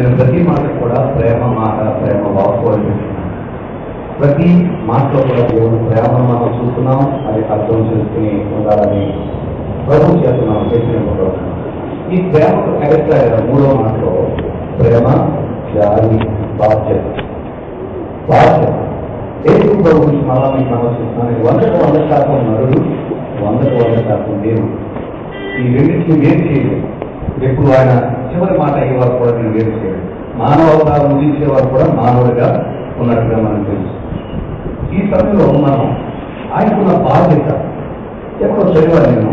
నేను ప్రతి మాట కూడా ప్రేమ మాట ప్రేమ వాక్కు అని చెప్తున్నాను. ప్రతి మాటలో కూడా దేవుడు ప్రేమను మనం చూస్తున్నాం అది అర్థం చేసుకుని ఉండాలని ప్రభు చేస్తున్నాం చేసిన ఈ ప్రేమకు కరెక్ట్ మూడో మాటలో ప్రేమ జాలి బాధ్యత. బాధ్యత. దేవుడు ప్రభు గురించి మళ్ళా మీకు ఆలోచిస్తున్నాను ఇది వందకు వంద శాతం నరుడు వందకు వంద శాతం దేవుడు. ఈ రెండింటిని వేరు చేయలేదు. ఎప్పుడు ఆయన చివరి మాట అయ్యేవారు కూడా నేను వేరు చేయలేదు మానవ అవతారం కూడా మానవుడిగా ఉన్నట్టుగా మనం తెలుసు. ఈ సమయంలో మనం ఆయనకున్న బాధ్యత ఎక్కడో చదివాను నేను.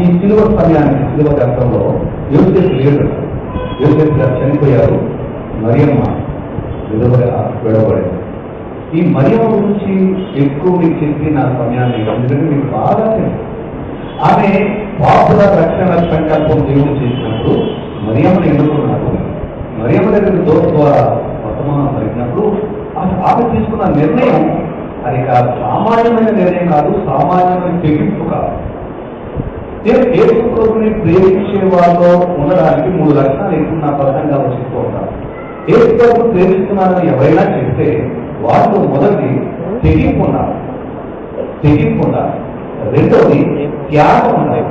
ఈ సిలువ సమయానికి సిలువ గతంలో యోసేపు లేడు. యోసేపు గారు చనిపోయారు. మరియమ్మ విధవగా విడవబడింది. ఈ మరియమ్మ గురించి ఎక్కువ మీకు చెప్పిన సమయాన్ని ఎందుకంటే మీకు బాగా తెలుసు. ఆమె పాపుల రక్షణ సంకల్పం దేవుడు చేసినప్పుడు మరియమ్మను ఎన్నుకున్నాడు మరియమ్మ దగ్గర దోష ద్వారా వర్తమానం జరిగినప్పుడు ఆమె తీసుకున్న నిర్ణయం అది కాదు సామాన్యమైన నిర్ణయం కాదు సామాన్యమైన తెగింపు కాదు. నేను యేసు ప్రభుని ప్రేమించే వాళ్ళలో ఉండడానికి మూడు లక్షణాలు ఎక్కువ నా పరంగా వచ్చిస్తూ ఉంటాను యేసు ప్రభు ప్రేమిస్తున్నారని ఎవరైనా చెప్తే వాళ్ళు మొదటి తెగింపు ఉండాలి. తెగింపు ఉండాలి. రెండవది త్యాగం ఉండాలి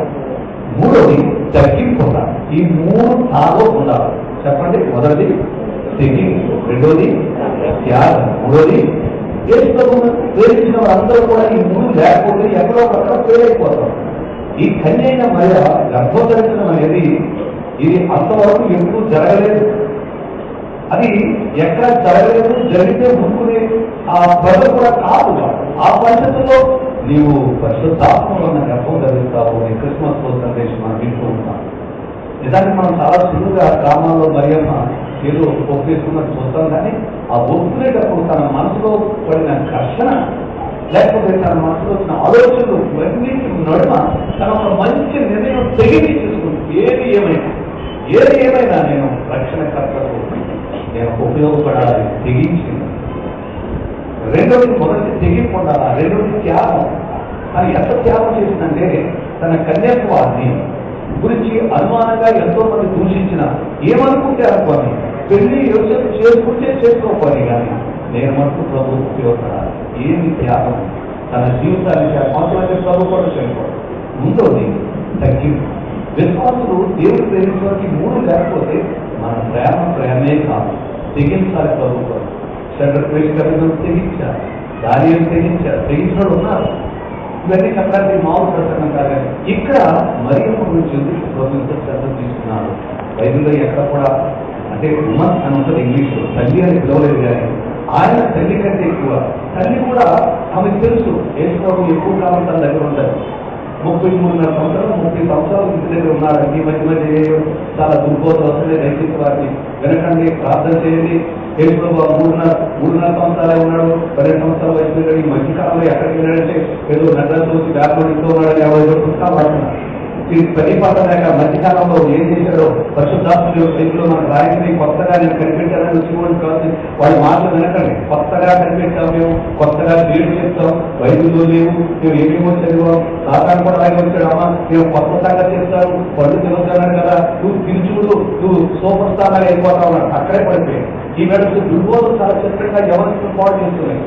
మూడోది తగ్గింపు ఉండాలి ఈ మూడు నాలో ఉండాలి. చెప్పండి మొదటిది తగ్గింపు రెండోది త్యాగం మూడోది యేసు ప్రేమించిన వారందరూ కూడా ఈ మూడు లేకపోతే ఎక్కడో పక్కన ఫెయిల్ ఈ కన్యైన మహిళ గర్భోదర్శనం అనేది ఇది అంతవరకు ఎప్పుడు జరగలేదు. అది ఎక్కడ జరగలేదు జరిగితే ముందుకునే ఆ ప్రజలు కూడా కాదు. ఆ పరిస్థితుల్లో నీవు పరిశుద్ధాత్మలో ఉన్న గర్భం ధరిస్తావు నీ క్రిస్మస్ సందేశం మనం వింటూ ఉంటాం. నిజానికి మనం చాలా సులువుగా గ్రామాల్లో మరియమ్మ ఏదో ఒప్పేసుకున్నట్టు చూస్తాం కానీ ఆ ఒప్పుకునేటప్పుడు తన మనసులో పడిన ఘర్షణ లేకపోతే తన మనసులో వచ్చిన ఆలోచనలు ఇవన్నీ నడుమ తన ఒక మంచి నిర్ణయం తెగించి తీసుకుంది. ఏది ఏమైనా ఏది ఏమైనా నేను రక్షణకర్తకు నేను ఉపయోగపడాలి తెగించింది రెండోది మొదటి తెగింపు రెండోది త్యాగం. అది ఎంత త్యాగం చేసిందంటే తన కన్యాకుమారిని గురించి అనుమానంగా ఎంతో మంది దూషించిన ఏమనుకుంటే అనుకోని పెళ్ళి యోచన చేసుకుంటే చేసుకోవాలి కానీ నేను మనకు ప్రభు ఉపయోగపడాలి ఏమి త్యాగం? తన జీవితాన్ని మాత్రమే ప్రభు కూడా చేయకూడదు. ముందోది తగ్గింపు. విశ్వాసులు దేవుడు ప్రేమించడానికి మూడు లేకపోతే మన ప్రేమ ప్రేమే కాదు. తెగించాలి ప్రభు సెంటర్ ప్రేస్ కవితలు తెగించారు దానిని తెగించారు తెగించిన ఉన్నారు. ఇవన్నీ చెప్పడానికి మామూలు ప్రసంగం కాదు ఇక్కడ మరియమ్మ గురించి ఎందుకు శ్రద్ధ తీసుకున్నారు? బైబిల్లో ఎక్కడ కూడా అంటే ఉమన్ అని ఉంటుంది ఇంగ్లీష్లో తల్లి అని పిలవలేదు కానీ ఆయన తల్లి కంటే ఎక్కువ. తల్లి కూడా ఆమెకు తెలుసు ఏసుకోవడం ఎక్కువ కాలం తన దగ్గర ఉంటారు. ముప్పై మూడున్నర సంవత్సరాలు ముప్పై సంవత్సరాలు ఇంటి దగ్గర ఉన్నారండి. ఈ మధ్య మధ్య చాలా దుర్బోధలు వస్తుంది దయచేసి వారిని వినకండి ప్రార్థన చేయండి. యేసు ప్రభావ మూడున్నర మూడున్నర సంవత్సరాలే ఉన్నాడు పన్నెండు సంవత్సరాలు వయసు వెళ్ళాడు ఈ మధ్యకాలంలో ఎక్కడికి వెళ్ళాడంటే ఏదో నడ్రాలు చూసి వ్యాపారం ఇంట్లో ఉన్నాడని ఎవరు పుస్తకాలు పడుతున్నారు ఈ పని పట్టలేక మధ్యకాలంలో ఏం చేశాడో పరిశుద్ధాత్మ చేతిలో మనకు రాయని కొత్తగా నేను కనిపెట్టాలని వచ్చి కాదు వాడి మాటలు వినకండి. కొత్తగా కనిపెట్టాం మేము కొత్తగా పేరు చేస్తాం వైద్యులు లేవు మేము ఏమేమో చదివాం సాధారణ కూడా ఆయన వచ్చాడమ్మా మేము కొత్త సంగతి చేస్తాను పళ్ళు తిరుగుతున్నాను కదా నువ్వు పిలుచుడు నువ్వు సూపర్ స్టార్ లాగా అయిపోతావు అక్కడే పడిపోయాయి ఈ మేరకు దుర్బోధ చాలా చిత్రంగా ఎవరికి పాటు చేస్తున్నాయి?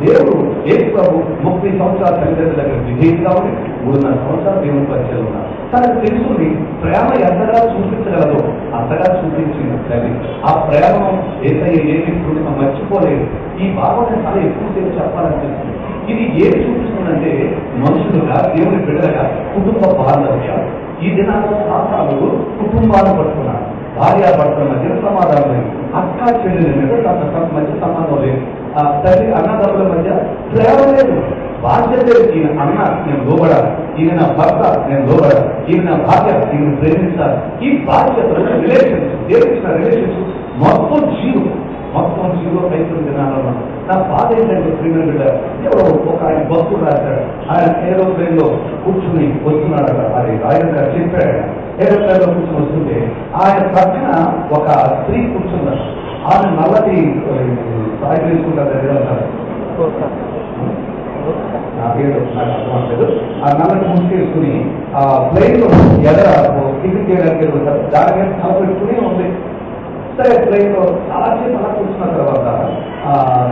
దేవుడు యేసు ప్రభు ముప్పై సంవత్సరాల తల్లిదండ్రుల దగ్గర విధేయంగా ఉండి మూడున్నర సంవత్సరాలు దేవుని పరిచయం ఉన్నారు. తనకు తెలుసుంది ప్రేమ ఎంతగా చూపించగలదో అంతగా చూపించింది తల్లి. ఆ ప్రేమ ఏసయ్య ఏమి చూసిన మర్చిపోలేదు. ఈ భావాన్ని చాలా ఎక్కువసేపు చెప్పాలనిపిస్తుంది. ఇది ఏది చూపిస్తుందంటే మనుషులుగా దేవుని బిడ్డలుగా కుటుంబ బాంధవ్య ఈ దినాల్లో సాతాలు కుటుంబాలు పడుతున్నారు భార్య భర్తల మధ్య సమాధానం అక్క చెల్లెల మీద తన తన మధ్య సంబంధం లేదు. తల్లి అన్నదమ్ముల మధ్య ప్రేమ లేదు. బాధ్యత లేదు ఈయన అన్న నేను లోబడాలి. ఈయన నా భర్త నేను లోబడాలి. ఈయన నా భార్య ఈయన ప్రేమించాలి. ఈ బాధ్యతలు రిలేషన్స్ దేవుడిచ్చిన రిలేషన్స్ మొత్తం జీరో మొత్తం జీరో రైతులు తినాలన్న నా బాధ ఏంటంటే ప్రేమ బిడ్డ. ఎవరో ఒక ఆయన భక్తుడు రాశాడు. ఆయన ఏరోప్లేన్లో కూర్చుని వస్తున్నాడట. అది ఆయన గారు చెప్పాడు. ఏరోప్లేన్ కూర్చొని కూర్చుని వస్తుంటే ఆయన పక్కన ఒక స్త్రీ కూర్చున్నారు. ఆమె నల్లటి సాయి తీసుకుంటారు దగ్గర ఉంటారు. నా పేరు నాకు అర్థమవుతుంది ఆ నల్లటి ముసుకేసుకుని ఆ ప్లేన్లో ఎదర టికెట్ చేయడానికి ఉంటారు. దాని మీద తల పెట్టుకుని ఉంది. సరే ప్లేన్లో చాలా సేపు అలా కూర్చున్న తర్వాత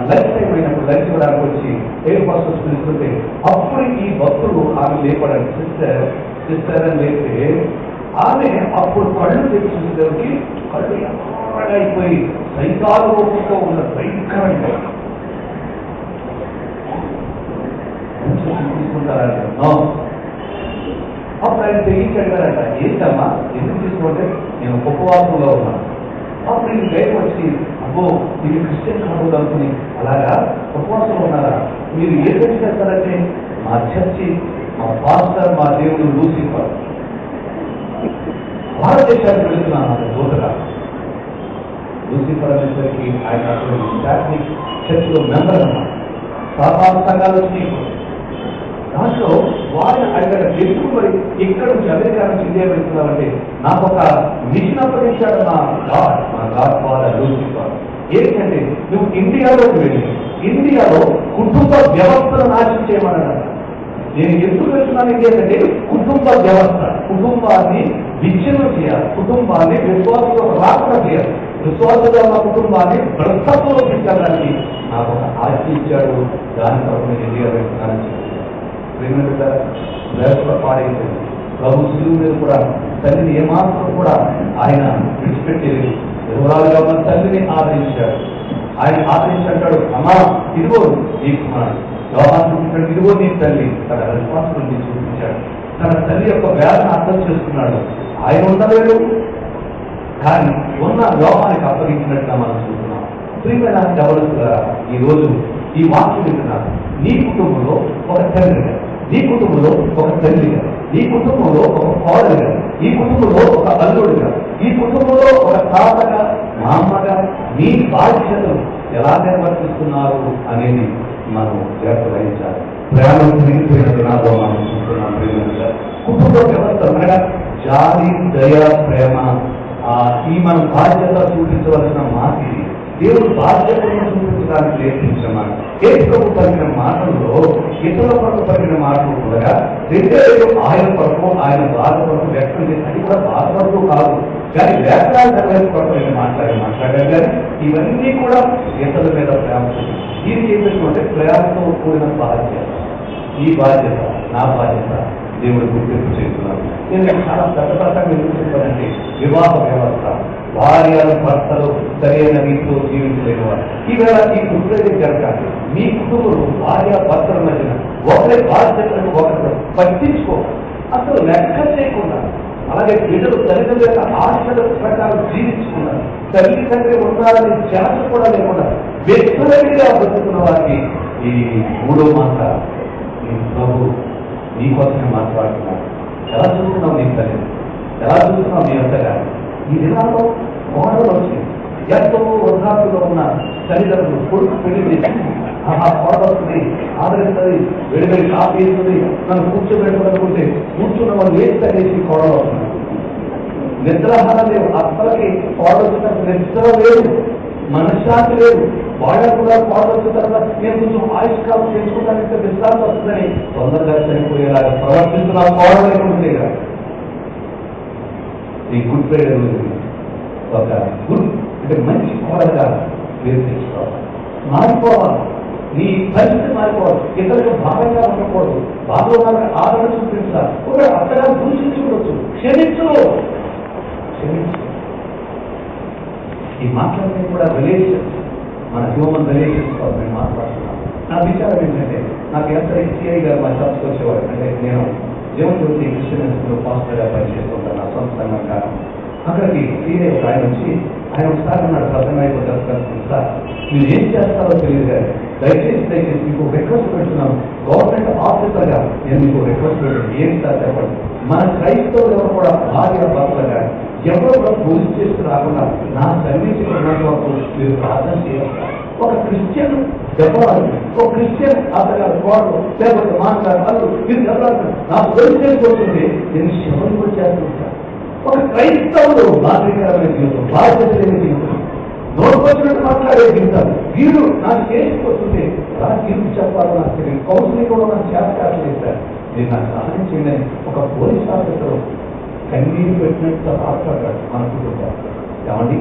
లంచ్ టైం అయినప్పుడు లంచ్ ఇవ్వడానికి వచ్చి ఎయిర్ హోస్టెస్ పిలుస్తుంటే అప్పుడు ఈ భక్తులు ఆమె లేపడానికి సిస్టర్ సిస్టర్ అని లేపితే ఆమె అప్పుడు కళ్ళు తెచ్చి చూసేసరికి కళ్ళు అయిపోయి సైతాలు రూపంతో ఉన్న భయంకరంగా. అప్పుడు ఆయన అడిగారంట ఏంటమ్మా? ఎందుకు తీసుకుంటే నేను ఉపవాసంలో ఉన్నాను. అప్పుడు ఇది బయట వచ్చి అబ్బో ఇది క్రిస్టియన్ కాదు అనుకుని అలాగా? ఉపవాసం ఉన్నారా? మీరు ఏ చేస్తారంటే మా చర్చి మా పాస్టర్ మా దేవుడు లూసిఫర్ భారతదేశానికి వెళుతున్నాను అక్కడ దూతగా లూసిఫర్ అనేసరికి ఆయన అసలు క్యాథలిక్ చర్చిలో మెంబర్ అన్నారు సాధారణ సంఘాలు వచ్చినాయి. దాంట్లో వారిని అక్కడ ఎందుకు మరి ఇక్కడ నుంచి అమెరికా నుంచి ఇండియా వెళ్తున్నామంటే నాకు ఒక మిషన్ అప్పగించాడు మా గాడ్ మా గాడ్ ఫాదర్ లూసిఫర్ ఏంటంటే నువ్వు ఇండియాలోకి వెళ్ళి. ఇండియాలో కుటుంబ వ్యవస్థను నాశనం చేయమన్నాడు. నేను ఎందుకు వెళ్తున్నాను ఏంటంటే కుటుంబ వ్యవస్థ. కుటుంబాన్ని విచ్ఛిన్నం చేయాలి కుటుంబాన్ని విశ్వాసంలో రాకుండా చేయాలి విశ్వాసంలో ఉన్న కుటుంబాన్ని భ్రష్టత్వంలో తీసుకెళ్ళడానికి నాకు ఒక ఆజ్ఞ ఇచ్చాడు దాని కొరకు నేను ఇండియా వెళ్తున్నానని పాడైంది ప్రభు శిలువు మీద కూడా తల్లిని ఏమాత్రం కూడా ఆయన విడిచిపెట్టేది వివరాలుగా ఉన్న తల్లిని ఆదరించాడు ఆయన ఆదరించి అంటాడు అమ్మా ఇదిగో నీ కుమారుడు వ్యవహారం ఇదిగో నీ తల్లి తన రెస్పాన్సిబిలిటీ చూపించాడు తన తల్లి యొక్క వేదన అర్థం చేసుకున్నాడు. ఆయన ఉండలేడు. కానీ ఉన్న లోపానికి అప్పగించినట్టుగా మనం చూస్తున్నాం. ప్రియమైన డెవలప్గా ఈ రోజు ఈ వాక్యం వింటున్నారు నీ కుటుంబంలో ఒక తండ్రిగా నీ కుటుంబంలో ఒక తల్లిగా ఈ కుటుంబంలో ఒక కోడలిగా ఈ కుటుంబంలో ఒక అల్లుడిగా ఈ కుటుంబంలో ఒక తాతగా మామగా నీ బాధ్యతలు ఎలా నిర్వర్తిస్తున్నారు అనేది మనం జాగ్రత్త వహించాలి ప్రేమ మిగిలిపోయినట్టు నాతో మనం చూస్తున్నాం ప్రేమ కుటుంబ వ్యవస్థ అనగా జాలి దయ ప్రేమ ఈ మన బాధ్యత చూపించవలసిన మాట ఇది దేవుడు బాధ్యతను చూపించడానికి ప్రయత్నించిన మాట కేసుకు పలికిన మాటల్లో ఇతర కొరకు పలికిన మాటలు కూడా రెండే రెండు ఆయన పరకు ఆయన బాధ పరకు వ్యక్తం చేసి అది కూడా బాధ కొరకు కాదు. కానీ వ్యాపారాల నెరవేర్పు కొరకు నేను మాట్లాడి మాట్లాడాను. కానీ ఇవన్నీ కూడా ఇతరుల మీద ప్రేమ చూపించి చేసినటువంటి ఏం ప్రేమతో కూడిన బాధ్యత ఈ బాధ్యత నా బాధ్యత దేవుడు గుర్తింపు చేస్తున్నాను నేను చాలా పెద్దపరంగా ఎందుకు చెప్పానంటే వివాహ వ్యవస్థ భార్యల భర్తలు సరైన రీతిలో జీవించలేని వారు. ఈవేళ ఈ కుటుంబం జరగాలి. మీ కుటుంబంలో భార్య భర్తల మధ్యన ఒకరి బాధ్యతలను ఒకరు పట్టించుకోవాలి. అసలు లెక్క చేయకుండా అలాగే బిడ్డలు తల్లిదండ్రుల యొక్క ఆశల ప్రకారం జీవించుకున్నారు. తల్లి తండ్రి ఉండాలని చేత కూడా లేకుండా వ్యక్తులగా బతుకున్న వారికి ఈ మూడో మాట నీ ప్రభు నీ కోసమే మాట్లాడుతున్నాడు. ఎలా చూస్తున్నావు నీ తల్లి ఎలా చూస్తున్నావు నీ అంతగా ఈ దినాల్లో మోడల్ వచ్చింది. ఎంతో వృద్ధాపులో ఉన్న తల్లిదండ్రులు కొడుకు పెళ్ళి చేసి ఆహా కోడవస్తుంది ఆదరిస్తుంది వేడి వేడి కాఫీ ఇస్తుంది నన్ను కూర్చోబెట్టుకోవాలనుకుంటే కూర్చున్న వాళ్ళు ఏం తల్లేసి కోడలు వస్తుంది నిద్రాహారం లేవు అత్తలకి కోడలు వచ్చినప్పుడు నిద్ర లేదు మనశ్శాంతి లేదు వాళ్ళకు కూడా కోడలు వచ్చిన తర్వాత నేను కొంచెం ఆయుష్కాలం చేసుకుంటానంటే విశ్రాంతి వస్తుందని తొందరగా చనిపోయేలాగా ప్రవర్తిస్తున్న కోడలు లేకుంటే ఈ గుడ్ ఫ్రైడే రోజు ఒక గుడ్ అంటే మంచి కోడలుగా పేరు తెచ్చుకోవాలి మారిపోవాలి. నీ పరిస్థితి మారిపోవాలి. ఇతరులకు భారంగా ఉండకూడదు. బాధలో వాళ్ళకి ఆదరణ చూపించాలి. ఒక అక్కడ దూషించుకోవచ్చు క్షమించు. క్షమించు. ఈ మాట్లాడితే కూడా రిలేషన్స్. మన హ్యూమన్ రిలేషన్స్ కోసం నేను మాట్లాడుతున్నాను. నా విచారం ఏంటంటే నాకు ఎంత సిఐ గారు మా చర్చకు వచ్చేవాడు అంటే నేను జీవన్ జ్యోతి క్రిస్టియన్ స్కూల్ పాస్టర్గా పనిచేస్తుంటాను నా సొంత సంఘం కాదు. అక్కడికి సీఏ ఒక ఆయన వచ్చి ఆయన ఒకసారి అన్నాడు ప్రధాన అయిపోతారు సార్ మీరు ఏం చేస్తారో తెలియదు కానీ దయచేసి దయచేసి మీకు రిక్వెస్ట్ పెడుతున్నాను గవర్నమెంట్ ఆఫీసర్గా నేను మీకు రిక్వెస్ట్ పెడుతున్నాను ఏం సార్ చెప్పండి మన క్రైస్తవులు ఎవరు కూడా భార్య భర్తలుగా ఎవరో కూడా పోలీస్ చేసి రాకుండా నా సర్వీస్ ఉన్నంత వరకు మీరు ప్రార్థన చేయాలి ఒక క్రిస్టియన్ దెబ్బలాడు ఒక క్రిస్టియన్ అతగారు కోడలు లేకపోతే మాట్లాడు వాళ్ళు మీరు దెబ్బలాడు నా పోలీస్ స్టేషన్ వస్తుంది నేను శవం కూడా చేస్తుంటాను ఒక క్రైస్తవుడు బాధ్యకరమైన జీవితం బాధ్యత లేని జీవితం. నోటుకొచ్చినట్టు మాట్లాడే జీవితం. వీడు నాకు చేసుకొస్తుంది అలా తీర్పు చెప్పాలో? నాకు తెలియదు కౌన్సిలింగ్ కూడా నాకు చేస్తారు సార్. నేను నాకు సహాయం చేయండి ఒక పోలీస్ ఆఫీసర్ కన్నీరు పెట్టినట్టు మాట్లాడతాడు మన కుటుంబం. ఏమండి?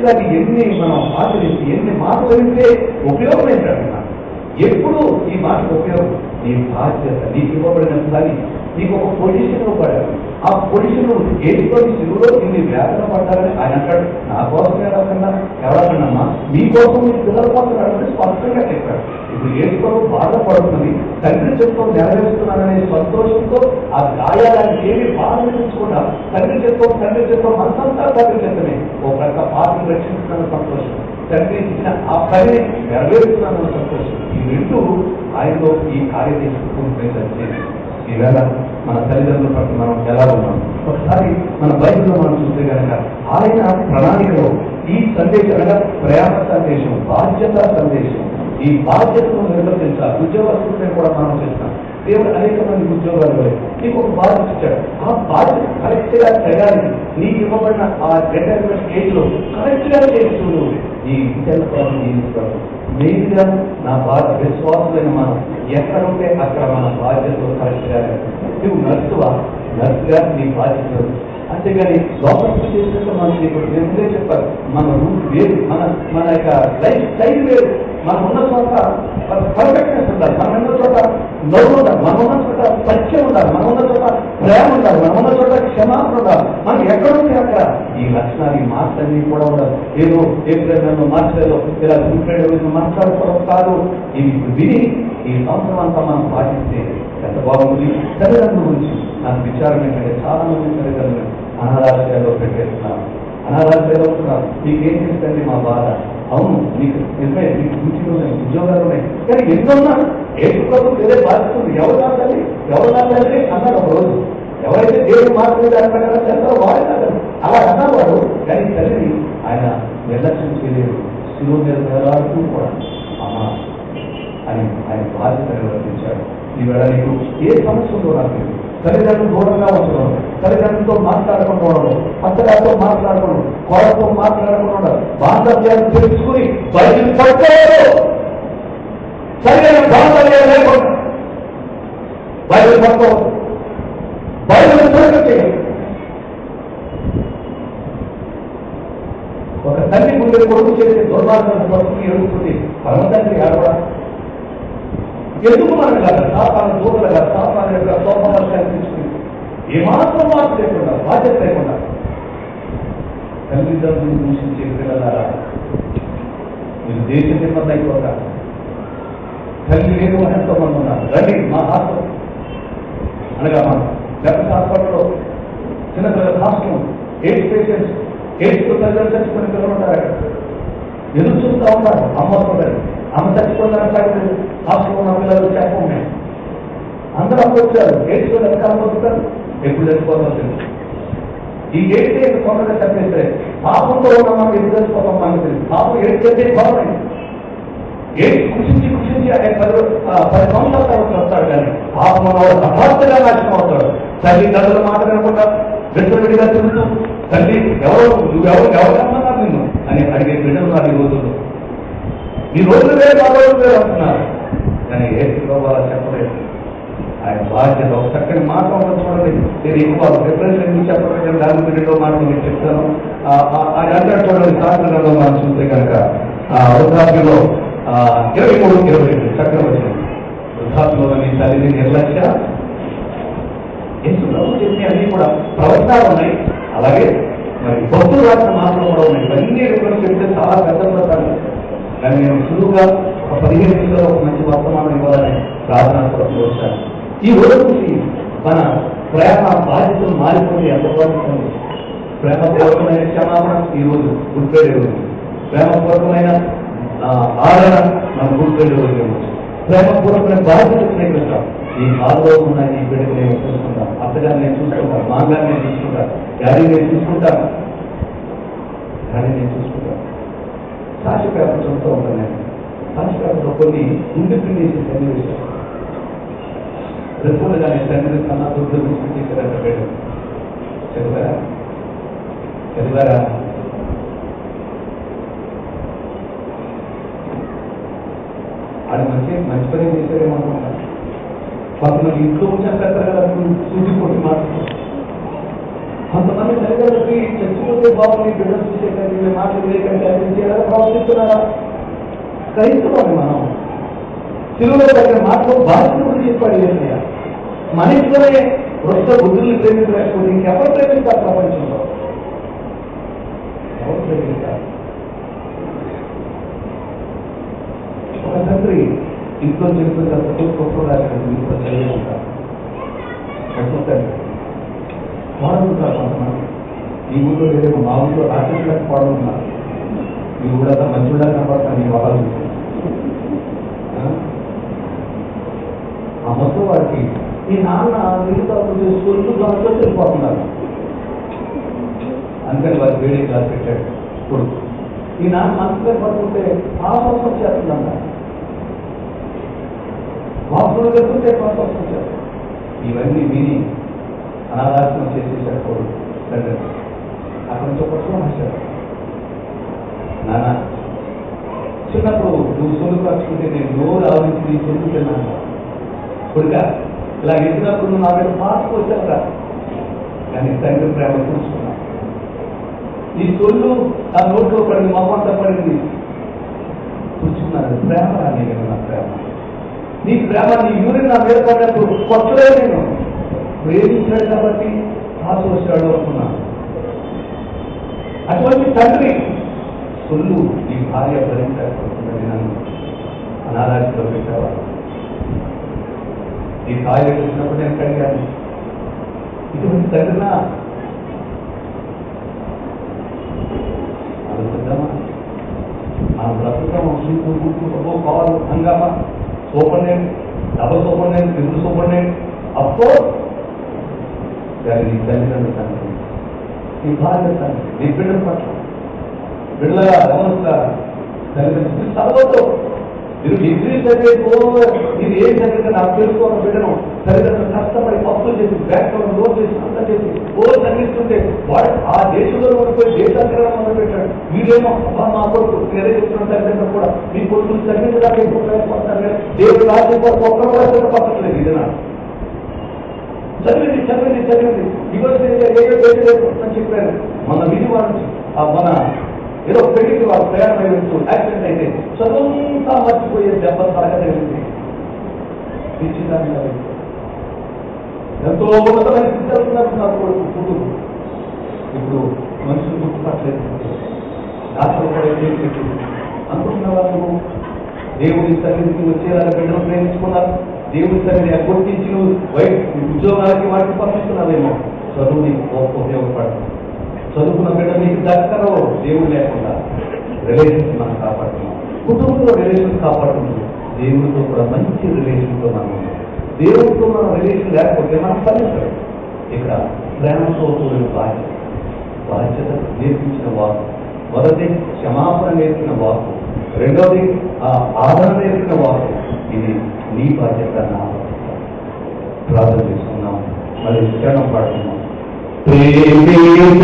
ఇలాంటి ఎన్ని మనం ఆచరించి ఎన్ని మాటలు వింటే ఉపయోగం ఏంటంటున్నా ఎప్పుడు ఈ మాటకు ఉపయోగం? నీ బాధ్యత నీకు ఇవ్వబడిన పని నీకు ఒక పొజిషన్ ఇవ్వబడాలి. ఆ పురుషులు ఏసుకొని శివులో ఇన్ని వేదన పడ్డారని ఆయన అంటాడు. నా కోసం ఎవరన్నా ఎవరన్నామా మీకోసం మీ పిల్లల కోసం ఎవరన్నా స్పష్టంగా చెప్పాడు. ఇప్పుడు ఏసుకోవడం బాధపడుతుంది తండ్రి చెప్తూ నెరవేరుస్తున్నాననే సంతోషంతో ఆ గాయాలను ఏమి బాధించకుండా తండ్రి చెప్తూ తండ్రి చెప్తూ అంతంతా తండ్రి చెప్తమే ఓ ప్రక్క పాటను రక్షిస్తున్న సంతోషం తండ్రి ఇచ్చిన ఆ పనిని నెరవేరుస్తున్నానన్న సంతోషం. ఈ రెండు ఆయనలో ఈ కార్యం చేశారు ఈవేళ మన తల్లిదండ్రుల పట్ల మనం ఎలా ఉన్నాం? ఒకసారి మన బైబిల్లో మనం చూస్తే కనుక ఆయన ప్రణాళికలో ఈ సందేశం అనగా ప్రేమ సందేశం బాధ్యత సందేశం. ఈ బాధ్యతను నిర్వర్తించాలి. ఉద్యోగస్తులనే కూడా మనం చేస్తాం. దేవుడు అనేక మంది ఉద్యోగాలు నీకు ఒక బాధ్యత ఇచ్చాడు. ఆ బాధ్యత కరెక్ట్గా తయారీ నీకు ఇవ్వబడిన ఆ రిటైర్మెంట్ స్టేజ్లో పూర్తిగా గా చేస్తూ ఈ విద్యార్థులను జీవిస్తాడు మెయిన్గా నా బాధ విశ్వాసులైన మనం ఎక్కడ ఉంటే అక్కడ మన బాధ్యతలు కరెక్ట్గా నువ్వు నర్సువా? నర్సుగా నీ బాధ్యతలు. అంతేగాని లోపలికి చేసినట్టు మనం ఇప్పుడు ముందే చెప్పారు మన రూట్ వేరు. మన మన యొక్క లైఫ్ స్టైల్ వేరు. మనం ఉన్న చోట పర్ఫెక్ట్నెస్ ఉండాలి. మనం ఉన్న చోట లవ్ ఉండాలి. మనం ఉన్న చోట సత్యం ఉండాలి. మనం ఉన్న చోట ప్రేమ ఉండాలి. మనం ఉన్న చోట క్షమాపణ ఉండాలి. మనం ఎక్కడుంటే అక్కడ? ఈ లక్షణాలు ఈ మార్పులన్నీ కూడా ఉండాలి. ఏదో ఏప్రిల్ నెలలో మార్చిలో ఇలా గుంపేడు మాట్లాడుకోవడం కాదు. ఇవి విని ఈ సంవత్సరం అంతా మనం పాటిస్తే ఎంత బాగుంది తల్లిదండ్రుల గురించి. నాకు విచారం ఏంటంటే చాలా మంది తల్లిదండ్రులు అనాథాశ్రయాల్లో పెట్టేస్తున్నారు అనాథాశ్రయాల్లో ఉంటున్నారు మీకేం చేస్తుంది మా బాధ? అవును నీకు నిజమే నీకు సూచనలు ఉన్నాయి ఉద్యోగాలు ఉన్నాయి. కానీ ఎన్నున్నా ఏ ప్రభుత్వం ఏదే బాధిస్తుంది ఉంది ఎవరు తల్లి? ఎవరు తల్లి? అన్నాడు ఒక రోజు. ఎవరైతే దేవుడు మాత్రమే దాని ప్రకారం చేస్తారో వాడే కాదు అలా అన్నవాడు కానీ తల్లిని ఆయన నిర్లక్ష్యం చేయలేదు. శిలువ మీద కూడా అమ్మా అని ఆయన బాధ్యత నిర్వర్తించాడు. ఈవేళ నీకు ఏ సమస్య ఉందో నాకు తల్లిదండ్రులు దూరంగా ఉంచడం తల్లిదండ్రులతో మాట్లాడకుండా మాట్లాడకుండా కోడలతో మాట్లాడకుండా బాంధవ్యాన్ని తెలుసుకుని బయటకు పట్టుకోవద్దు సరైన బాంధవ్యాలు లేకుండా బయటకు పట్టుకోవద్దు బయటకు తిరగతి ఒక తల్లి ముందు కొడుకు చేసే దుర్మార్గం పట్టుకుని ఎదుగుతుంది పరమతండ్రి ఆడవా ఎందుకు మనం కాదు? సాపాన్ని దూతలు కాదు సాపాన్ని యొక్క సోమవర్షాన్ని తీసుకుని ఏమాత్రం మార్పు లేకుండా బాధ్యత లేకుండా తల్లిదండ్రులు దూషించే పిల్లలారా మీరు దేశ నిమ్మత అయిపోతారు. తల్లి లేని వారు ఎంతో మంది ఉన్నారు. రండి మా హాస్టల్. అనగా మా గత హాస్పిటల్లో చిన్నపిల్లల హాస్టల్ ఎయిడ్స్ పేషెంట్స్ ఎయిడ్స్ తల్లిదండ్రులు చచ్చిపోయిన పిల్లలు ఉంటారు అక్కడ. ఎదురు చూస్తూ ఉంటారు అమ్మ వస్తుందని అమ్మ చచ్చిపోతారంటే హాస్టల్ ఉన్న పిల్లలు చెప్పండి అందరూ అప్పుడు వచ్చారు. ఎయిడ్స్ ఎంతకాలం వస్తారు ఎప్పుడు చచ్చిపోతారు తెలుసు ఈ ఎయిడ్స్ ఎంత తొందరగా పాపంతో ఉన్న మనం ఎప్పుడు మనకు తెలుసు. పాపం ఎయిడ్స్ చేస్తే భావమే ఎయిడ్స్ కృషించి కృషించి అనే పది పది సంవత్సరాల తర్వాత వస్తాడు కానీ పాపం ఉన్నవాడు హఠాత్తుగా నాశనం అవుతాడు. తల్లి తల్లుల మాట వినకుండా విడిగా తిరుగుతూ తల్లి ఎవరు? నువ్వెవరు ఎవరు? రమ్మన్నారు నిన్ను? అని అడిగే బిడ్డలు ఉన్నారు ఈ రోజుల్లో. ఈ రోజులు వేరు ఆ రోజులు వేరు అంటున్నారు. కానీ ఏ చెప్పలేదు. ఆయన బాధ్యత ఒక చక్కని మాట ఉండదు చూడండి నేను ఎక్కువ ప్రిఫరెన్స్ ఎందుకు చెప్పడం నేను దాని గురిలో మాట మీకు చెప్తాను. ఆయన అంటాడు చూడండి శాస్త్రంలో మనం చూస్తే కనుక వృద్ధాప్యంలో ఇరవై మూడు ఇరవై రెండు చక్కగా వచ్చింది వృద్ధాప్యంలో మీ తల్లిని నిర్లక్ష్య. యేసుప్రభు అన్ని కూడా ప్రవచనాలు ఉన్నాయి. అలాగే మరి భక్తులు రాసిన మాటలు కూడా ఉన్నాయి. ఇవన్నీ రేపు చెప్తే చాలా పెద్ద ప్రచారం కానీ నేను సులువుగా ఒక పదిహేను నిమిషాలు ఒక మంచి వర్తమానం ఇవ్వాలని ప్రార్థన కోసం వచ్చాను ఈ రోజు నుంచి మన ప్రేమ బాధ్యతలు మారిపోయి ఎంత బాధ్యత ఉంది ప్రేమపూర్వకమైన క్షమాపణ ఈ రోజు గుర్తుపెడే రోజు. ప్రేమపూర్వకమైన ఆ, ఆదరణ మనం గుర్తుపెడే రోజు ప్రేమపూర్వకమైన బాధ్యతలు స్వీకరిస్తాం ఈ కాలంలో ఉన్న ఈ బిడ్డకు నేను చూసుకుంటాను. అత్తగారిని నేను చూసుకుంటాను. మామగారిని నేను చూసుకుంటాను. డాడీ నేను చూసుకుంటాను. డాడీ నేను చూసుకుంటాను. సాక్షి ప్రపంచంతో ఉంటాను నేను. సాక్షి పేపర్లో కొన్ని ఇండిపెండెన్స్ సన్నివేశాలు. రిపోర్ట్గానే తండ్రి కన్నా దుర్గ చేశారంట బిడ్డ చదివారా చదివారా అది మంచి మంచి పని చేశారేమో అనుకుంటాను కొంతమంది ఇంట్లో ఉంచారు కదా సూచి కొట్టి మాట్లాడుతున్నారు కొంతమంది తల్లిదండ్రులకి చచ్చిపోతే బాగుంది బిడ్డలు చూసే కానీ వీళ్ళ మాటలు అది చేయాలని ప్రవర్తిస్తున్నారా క్రైస్తవాన్ని మనం తెలుగులో దగ్గర మాటలు బాధ్యత కూడా చెప్పాడు ఏమయ్యా మనిషిలోనే ఇంట్లోనే బుద్ధుల్ని ప్రేమించలేకపోతే ఇంకెవరు ప్రేమిస్తారు ప్రపంచంలో? ఎవరు ప్రేమిస్తారు? ఒక తండ్రి ఇంట్లో చెప్పిన తర్వాత గొప్ప రాసినట్టు ఇంట్లో చదివి ఉంటారు. గొప్ప తండ్రి. కోడలుంటారు కొంతమంది. ఈ ఊళ్ళో లేదు మా ఊళ్ళో రాక్షసులకు కోడలు ఉన్నారు. ఈ ఊళ్ళంతా మంచిగా కనపడతాను ఈ వాళ్ళు ఆ మొత్తం వారికి మీ నాన్న మిగతా స్కూల్ దాంట్లో వెళ్ళిపోతున్నారు. అందుకని వారు వేడి క్లాస్ పెట్టాడు కొడుకు. ఈ నాన్న మనసులో పడుకుంటే పాపం వచ్చేస్తుందన్న వాపులు వెళ్తుంటే పాపం వచ్చేస్తారు ఇవన్నీ విని అనాథాశ్రమం చేసేసాడు కొడుకు తండ్రి. అక్కడి నుంచి ఒక వచ్చాడు నాన్న చిన్నప్పుడు నువ్వు సొల్లు పరుచుకుంటే నేను నోరు ఆవరించి నీ సొల్లు తిన్నాను కొడుక ఇలా ఎదిగినప్పుడు నువ్వు నా మీద మార్పు వచ్చావురా. కానీ తండ్రి ప్రేమ చూసుకున్నా. ఈ సొల్లు నా నోట్లో పడింది మొహంతా పడింది. చూసుకున్నాను ప్రేమ రాని నా ప్రేమ. నీ ప్రేమ నీ యూరిన్ నా మీద పడినప్పుడు కొత్తలే నేను. ప్రేమించాడు కాబట్టి ఆశ వచ్చాడు అనుకున్నాను అటువంటి తండ్రి సొల్లు నీ భార్య భరించాల్సి వస్తుందని నన్ను అనాథాశ్రలో పెట్టేవాడు ఈ భార్య చూసినప్పుడు నేను కడిగాను. ఇటువంటి తండ్రినా ఆలోచిద్దామా ఆ ప్రస్తుతం సూపు గుట్టు సొప్పో కావాలి హంగామా సూపర్నెంట్ డబల్ సూపర్నెంట్ ట్రిపుల్ సూపర్నెంట్ అఫ్కోర్స్ నీ తల్లిదండ్రుల తండ్రి నీ భార్య తండ్రి నీ బిడ్డల పట్ల బిడ్డలుగా గమనిస్తా తల్లిదండ్రులు చదవద్దు మీరు డిగ్రీ చదివేకో మీరు ఏం చదివితే నాకు తెలుసుకోవడం బిడ్డను తల్లిదండ్రులు కష్టపడి పప్పులు చేసి బ్యాంకులను లోన్ చేసి అంతా చేసి ఓ చదివిస్తుంటే వాడు ఆ దేశంలో ఉండిపోయి దేశాంతరం మొదలు పెట్టాడు వీడేమో మా కొడుకు వేరే చెప్తున్న తల్లిదండ్రులు కూడా. మీ కొడుకులు చదివించడానికి ఎక్కువ ప్రయత్నిస్తారు కానీ దేవుడు రాజు ఒక్కరు కూడా చెప్పలేదు ఇది నాకు చదివింది చదివింది చదివింది. ఇవ్వండి ఏదో చెప్పారు మన విజయవాడ నుంచి మన ఏదో పెళ్ళికి వాళ్ళు ప్రయాణం అయ్యొచ్చు యాక్సిడెంట్ అయితే చదువుతా మర్చిపోయే దెబ్బ తరగలేదు పిచ్చిదాన్ని ఎంతో ఉన్నతమైన స్థితి వెళ్తున్నారు నా కొడుకు ఇప్పుడు మనుషులు గుర్తుపట్టలేదు. డాక్టర్ కూడా ఏం చెప్పి అనుకుంటున్నావా దేవుని సన్నిధికి వచ్చేలాగా బిడ్డలు ప్రేమించుకున్నారు. దేవుని సన్నిధి ఎగ్గొట్టించి నువ్వు వైట్ ఉద్యోగాలకి వాటికి పంపిస్తున్నావేమో. చదువు నీకు గొప్ప ఉపయోగపడుతుంది చదువుకున్న బిడ్డ మీకు దక్కరో దేవుడు లేకుండా రిలేషన్స్ మనం కాపాడుతున్నాం. కుటుంబంలో రిలేషన్స్ కాపాడుతున్నాం. దేవుడితో కూడా మంచి రిలేషన్తో మనం ఉన్నాం. దేవుడితో మన రిలేషన్ లేకపోతే మనం ఫలించడం ఇక్కడ ప్రేమతో కూడిన బాధ్యత బాధ్యత నేర్పించిన వాకు మొదటి క్షమాపణ నేర్పిన వాకు రెండవది ఆ ఆదరణ నేర్పిన వాకు ఇది నీ బాధ్యత నా బాధ్యత. ప్రార్థన చేసుకున్నాం మరి క్షణం పడుతున్నాం ദൈവം